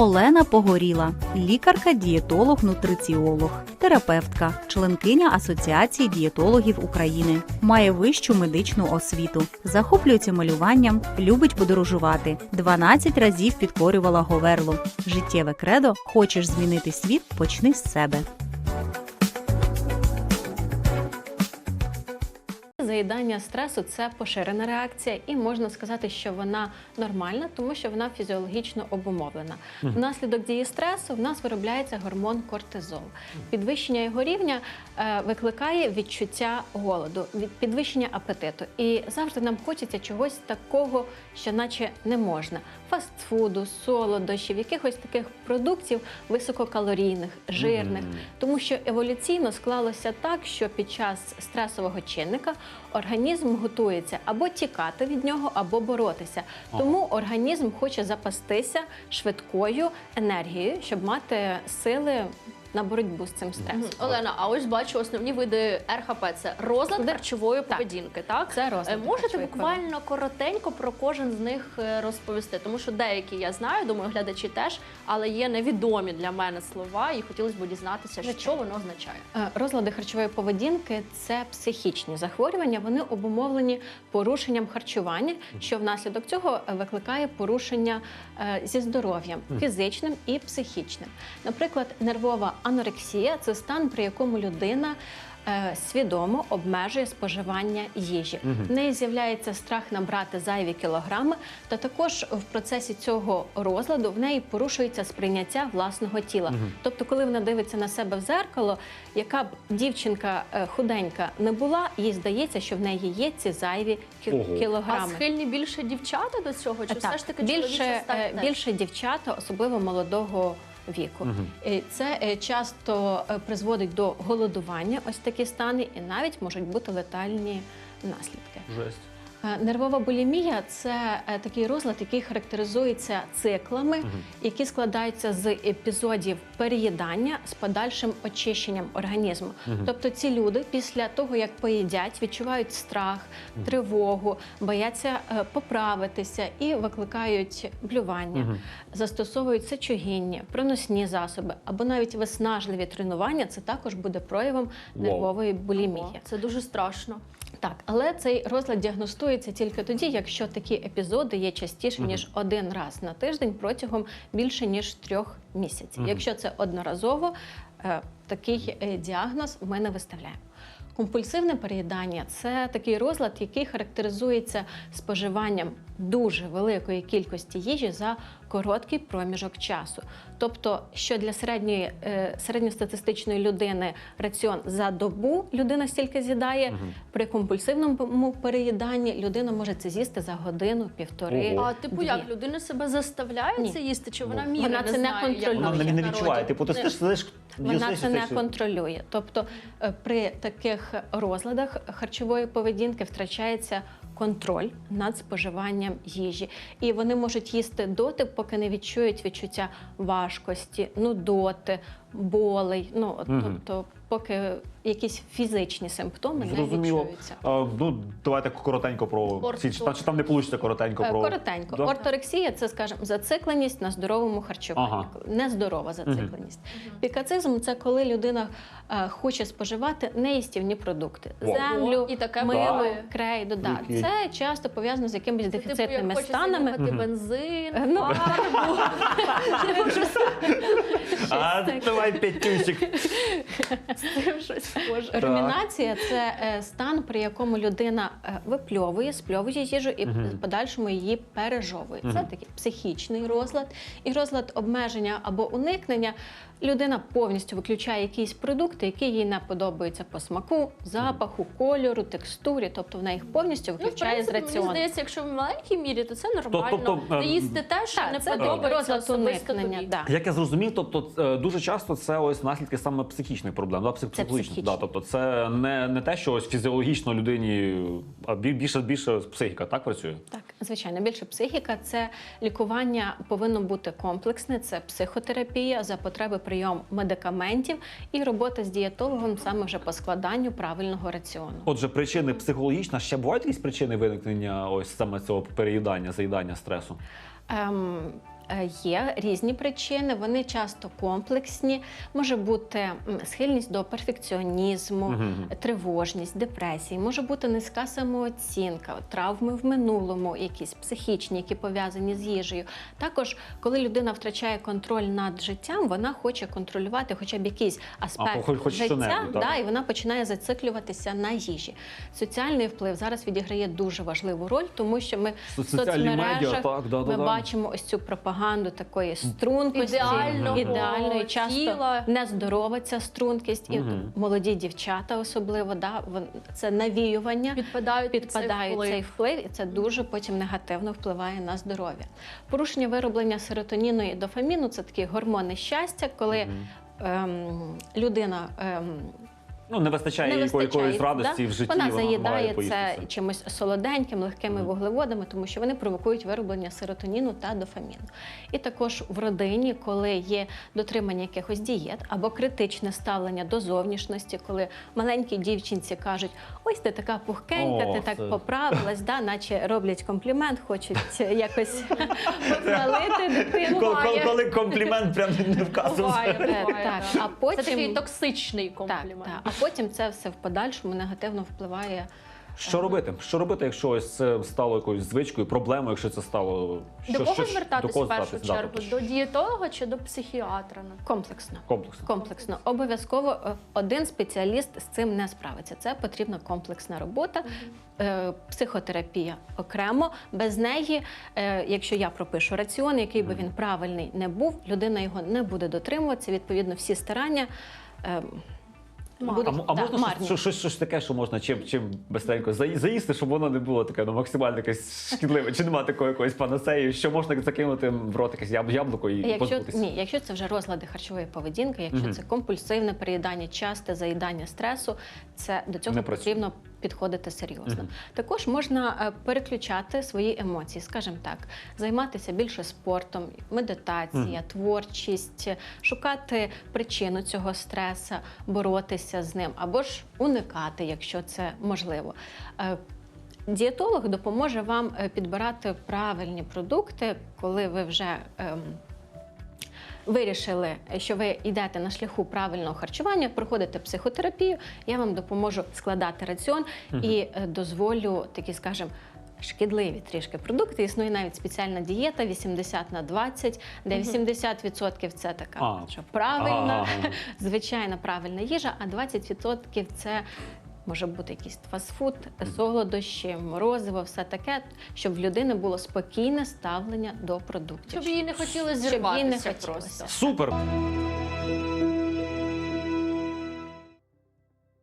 Олена Погоріла, лікарка, дієтолог, нутриціолог, терапевтка, членкиня Асоціації дієтологів України, має вищу медичну освіту, захоплюється малюванням, любить подорожувати. 12 разів підкорювала Говерлу. Життєве кредо Хочеш змінити світ? Почни з себе. Заїдання стресу це поширена реакція, і можна сказати, що вона нормальна, тому що вона фізіологічно обумовлена. Внаслідок дії стресу в нас виробляється гормон кортизол. Підвищення його рівня е, викликає відчуття голоду, підвищення апетиту. І завжди нам хочеться чогось такого, що наче не можна: фастфуду, солодощів, якихось таких продуктів висококалорійних, жирних. Тому що еволюційно склалося так, що під час стресового чинника організм готується або тікати від нього, або боротися. Тому організм хоче запастися швидкою енергією, щоб мати сили на боротьбу з цим стресом. Мгм. Олена, а ось бачу основні види РХП це розлад харчової поведінки. Так Це розлад Е, можете харчової буквально коротенько про кожен з них е, розповісти, тому що деякі я знаю, думаю, глядачі теж, але є невідомі для мене слова, і хотілося б дізнатися, що воно означає. Е, Розлади харчової поведінки це психічні захворювання. Вони обумовлені порушенням харчування, що внаслідок цього викликає порушення е, зі здоров'ям фізичним і психічним. Наприклад, нервова анорексія це стан, при якому людина. е, Свідомо обмежує споживання їжі. В неї з'являється страх набрати зайві кілограми, та також в процесі цього розладу в неї порушується сприйняття власного тіла. Тобто, коли вона дивиться на себе в зеркало, яка б дівчинка е, худенька не була, їй здається, що в неї є ці зайві кі- Ого. А кілограми. схильні більше дівчата до цього? Чи все ж таки більше, е, більше дівчата, особливо молодого віку. Е, Це е, часто е, призводить до голодування, ось такі стани, і навіть можуть бути летальні наслідки. Жесть. Е, Нервова булімія це е, такий розлад, який характеризується циклами, які складаються з епізодів переїдання з подальшим очищенням організму. Тобто ці люди після того, як поїдять, відчувають страх, тривогу, бояться е, поправитися і викликають блювання, застосовують сечогінні, проносні засоби або навіть виснажливі тренування. Це також буде проявом Вау. нервової булімії. Це дуже страшно. Так, але цей розлад діагностується тільки тоді, якщо такі епізоди є частіше ніж один раз на тиждень протягом більше ніж трьох місяців. Якщо це одноразово, е, такий е, діагноз ми не виставляємо. Компульсивне переїдання це такий розлад, який характеризується споживанням дуже великої кількості їжі за короткий проміжок часу. Тобто, що для середньої е, середньостатистичної людини раціон за добу людина стільки з'їдає, при компульсивному переїданні людина може це з'їсти за годину, півтори. Ого. А типу дві. як людина себе заставляє Ні. це їсти? Чи вона міри Вона не це не знає, як контролює. Вона не, не відчуває. Типу, ти Не- сидиш, Вона це не контролює. Тобто е, при таких розладах харчової поведінки втрачається контроль над споживанням їжі, і вони можуть їсти доти, поки не відчують відчуття важкості, нудоти, болей. Ну от, Мгм. тобто, поки якісь фізичні симптоми не Зрозуміло. відчуються. А, ну, давайте коротенько про Орто. ці, чи, там- чи там не вийде коротенько Е, про Коротенько, Да? орторексія це, скажімо, зацикленість на здоровому харчуванні, Ага. нездорова зацикленість. Пікацизм це коли людина е, хоче споживати неїстівні продукти: Вау. Землю, і таке мило, буває. крейду. Да. Це часто пов'язано з якимись Це, типу, як дефіцитними хочеться станами. бензин, ну. фарбу. А, давай п'ятюсик. З цим щось схоже. Румінація це е, стан, при якому людина е, випльовує, спльовує їжу і в подальшому її пережовує. Це такий психічний розлад. І розлад обмеження або уникнення. Людина повністю виключає якісь продукти, які їй не подобаються по смаку, запаху, кольору, текстурі. Тобто вона їх повністю Ну, в виключає з принципі, мені здається, якщо в маленькій мірі, то це нормально. тобто, Не їсти те, що Так, не це подобається особисто уникнення. тобі. Да. Як я зрозумів, тобто е, дуже часто це ось наслідки саме психічних проблем, да, псих- психологічних. психічні. Да, тобто це не, не те, що ось фізіологічно людині, а бі- більше більше психіка так працює. Так, звичайно, більше психіка це лікування повинно бути комплексне, це психотерапія за потреби прийом медикаментів і робота з дієтологом саме вже по складанню правильного раціону. Отже, причини психологічні, ще бувають якісь причини виникнення ось саме цього переїдання, заїдання стресу. Ем, Є різні причини, вони часто комплексні. Може бути схильність до перфекціонізму, тривожність, депресії, може бути низька самооцінка, травми в минулому, якісь психічні, які пов'язані з їжею. Також, коли людина втрачає контроль над життям, вона хоче контролювати хоча б якийсь аспект хоч- хоч життя, да, і вона починає зациклюватися на їжі. Соціальний вплив зараз відіграє дуже важливу роль, тому що ми в Соціальні медіа, так, да, да, ми да. бачимо ось цю пропаганду такої стрункості, Ідеального. Ідеальної, часто тіла. нездорова ця стрункість, і молоді дівчата особливо, да, це навіювання. Підпадають під цей цей вплив, і це дуже потім негативно впливає на здоров'я. Порушення вироблення серотоніну і дофаміну це такі гормони щастя, коли ем, людина ем, Ну, не вистачає не вистачає, якоїсь радості да? в житті. Вона заїдає поїсти це чимось солоденьким, легкими вуглеводами, тому що вони провокують вироблення серотоніну та дофаміну. І також в родині, коли є дотримання якихось дієт або критичне ставлення до зовнішності, коли маленькій дівчинці кажуть: ось ти така пухкенька, О, ти так це- поправилась, да? наче роблять комплімент, хочуть якось похвалити дитину. Коли, комплімент прям не вказує. А потім- Це такий токсичний комплімент. А потім це все в подальшому негативно впливає. Що робити? Що робити, якщо ось це стало якоюсь звичкою, проблемою, якщо це стало До що- кого кого в першу звертатись? Да, чергу? тобто, До дієтолога чи до психіатра? Комплексно. комплексно. Комплексно. Обов'язково е, один спеціаліст з цим не справиться. Це потрібна комплексна робота, е, психотерапія окремо. Без неї, е, якщо я пропишу раціон, який би він правильний не був, людина його не буде дотримуватися. Відповідно, всі старання. е, Марні. А, м- а да, можна марні. щось, щось, щось таке, що можна чим, чим безстренько заї- заїсти, щоб воно не було таке ну, максимально якесь шкідливе, чи немає такої якоїсь панацеї, що можна закинути в рот якесь яб- яблуко і Якщо, позбутися? ні, якщо це вже розлади харчової поведінки, якщо Мгм. це компульсивне переїдання, часте заїдання стресу, це до цього Не працює. потрібно підходити серйозно. Також можна е, переключати свої емоції, скажімо так, займатися більше спортом, медитація, творчість, шукати причину цього стресу, боротися з ним або ж уникати, якщо це можливо. Е, Дієтолог допоможе вам е, підбирати правильні продукти, коли ви вже ем, вирішили, що ви йдете на шляху правильного харчування, проходите психотерапію. Я вам допоможу складати раціон і е, дозволю такі, скажімо, Шкідливі трішки продукти. Існує навіть спеціальна дієта 80 на 20, де 80% це така, що правильна, звичайна правильна їжа, а 20% це може бути якийсь фастфуд, солодощі, морозиво, все таке, щоб в людини було спокійне ставлення до продуктів. Щоб їй не хотілося Щоб їй не зірватися хотілося. просто. Супер!